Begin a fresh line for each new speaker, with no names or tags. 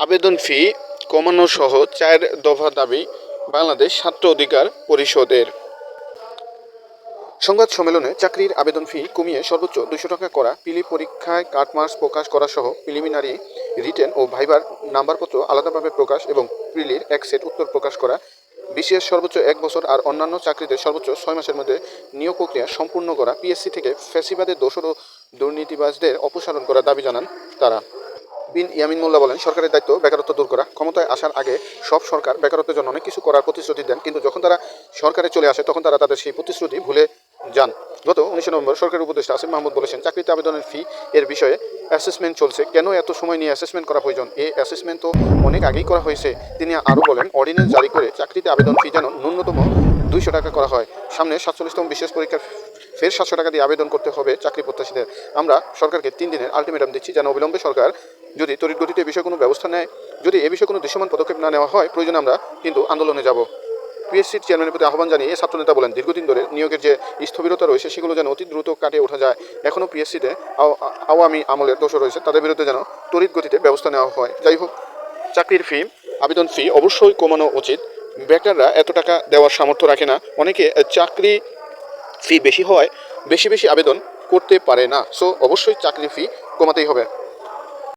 আবেদন ফি কমানো সহ চার দফা দাবি বাংলাদেশ ছাত্র অধিকার পরিষদের। সংবাদ সম্মেলনে চাকরির আবেদন ফি কমিয়ে সর্বোচ্চ দুশো টাকা করা পিলি পরীক্ষায় কাটমার্কস প্রকাশ করা সহ প্রিলিমিনারি রিটেন ও ভাইবার নাম্বারপত্র আলাদাভাবে প্রকাশ এবং প্রিলির এক সেট উত্তর প্রকাশ করা বিসিএস সর্বোচ্চ এক বছর আর অন্যান্য চাকরিতে সর্বোচ্চ ছয় মাসের মধ্যে নিয়োগ প্রক্রিয়া সম্পূর্ণ করা, পিএসসি থেকে ফ্যাসিবাদের দোষর ও দুর্নীতিবাজদের অপসারণ করা দাবি জানান তারা। বিন ইয়ামিন মোল্লা বলেন, সরকারের দায়িত্ব বেকারত্ব দূর করা। ক্ষমতায় আসার আগে সব সরকার বেকারত্বের জন্য অনেক কিছু করার প্রতিশ্রুতি দেন, কিন্তু যখন তারা সরকারে চলে আসে, তখন তারা তাদের সেই প্রতিশ্রুতি ভুলে যান। গত উনিশে নভেম্বর সরকারের উপদেষ্টা আসিফ মাহমুদ বলেছেন, চাকরিতে আবেদনের ফি এর বিষয়ে অ্যাসেসমেন্ট চলছে। কেন এত সময় নিয়ে অ্যাসেসমেন্ট করা প্রয়োজন? এই অ্যাসেসমেন্ট তো অনেক আগেই করা হয়েছে। তিনি আরও বলেন অর্ডিন্যান্স জারি করে চাকরিতে আবেদন ফি যেন ন্যূনতম দুইশো টাকা করা হয়। সামনে সাতচল্লিশতম বিশেষ পরীক্ষার ফের সাতশো টাকা দিয়ে আবেদন করতে হবে চাকরি প্রত্যাশীদের। আমরা সরকারকে তিন দিনের আলটিমেটাম দিচ্ছি, যেন অবিলম্বে সরকার যদি তড়িৎ গতিতে এ বিষয়ে কোনো ব্যবস্থা নেয়, যদি এ বিষয়ে কোনো দৃশ্যমান পদক্ষেপ না নেওয়া হয়, প্রয়োজনে আমরা কিন্তু আন্দোলনে যাব। পিএসসির চেয়ারম্যানের প্রতি আহ্বান জানিয়ে ছাত্রনেতা বলেন, দীর্ঘদিন ধরে নিয়োগের যে স্থবিরতা রয়েছে, সেগুলো যেন অতি দ্রুত কাটিয়ে ওঠা যায়। এখনও পিএসসিতে আওয়ামী আমলের দোষ রয়েছে। তাদের বিরুদ্ধে যেন তড়িৎ গতিতে ব্যবস্থা নেওয়া হয়। যাই হোক, চাকরির ফি আবেদন ফি অবশ্যই কমানো উচিত। বেকাররা এত টাকা দেওয়ার সামর্থ্য রাখে না। অনেকে চাকরি ফি বেশি হওয়ায় বেশি বেশি আবেদন করতে পারে না। সো অবশ্যই চাকরি ফি কমাতেই হবে।